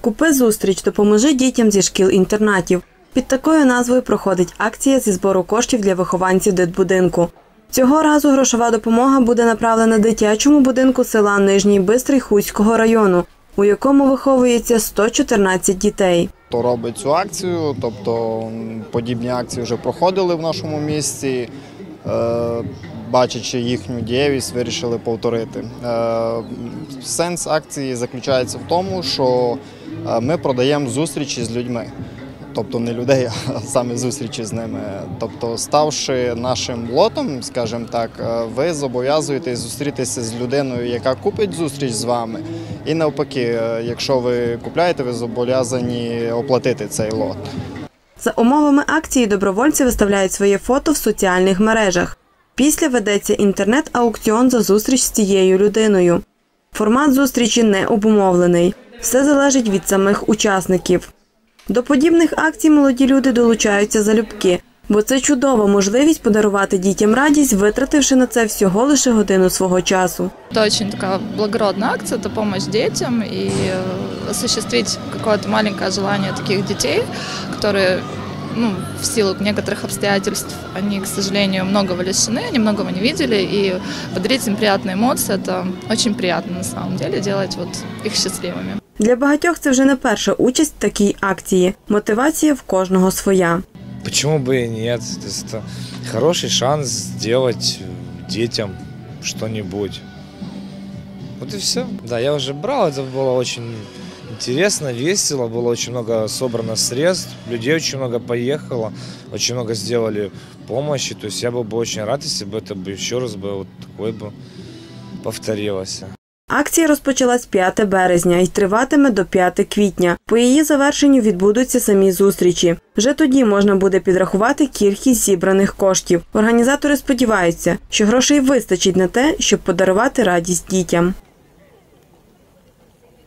Купи зустріч, допоможи дітям зі шкіл-інтернатів. Під такою назвою проходить акція зі збору коштів для вихованців дитбудинку. Цього разу грошова допомога буде направлена дитячому будинку села Нижній Бистрий Хуського району, у якому виховується 114 дітей. хто робить цю акцію. Тобто подібні акції вже проходили в нашому місті. Е, Бачачи їхню дієвість, вирішили повторити. Е, Сенс акції заключається в тому, що ми продаємо зустрічі з людьми. Тобто не людей, а саме зустрічі з ними. Тобто, ставши нашим лотом, скажімо так, е, ви зобов'язуєтесь зустрітися з людиною, яка купить зустріч з вами. І навпаки, е, якщо ви купляєте, ви зобов'язані оплатити цей лот. За умовами акції добровольці виставляють своє фото в соціальних мережах. Після ведеться інтернет-аукціон за зустріч з цією людиною. Формат зустрічі не обумовлений. Все залежить від самих учасників. До подібних акцій молоді люди долучаються залюбки, бо це чудова можливість подарувати дітям радість, витративши на це всього лише годину свого часу. Это очень такая благородная акция, это помощь детям и э, осуществить какое-то маленькое желание таких детей, которые ну, в силу некоторых обстоятельств, они, к сожалению, многого лишены, они многого не видели, и подарить им приятные эмоции, это очень приятно на самом деле, делать вот их счастливыми. Для багатьох це вже не перша участь в такій акції. Мотивація в кожного своя. Почему бы и нет? То есть это хороший шанс сделать детям что-нибудь. Вот и все. Да, я уже брал, это было очень интересно, весело, было очень много собрано средств, людей очень много поехало, очень много сделали помощи. То есть я был бы очень рад, если бы это бы еще раз бы вот такое бы повторилось. Акція розпочалась 5 березня і триватиме до 5 квітня. По її завершенню відбудуться самі зустрічі. Вже тоді можна буде підрахувати кількість зібраних коштів. Організатори сподіваються, що грошей вистачить на те, щоб подарувати радість дітям.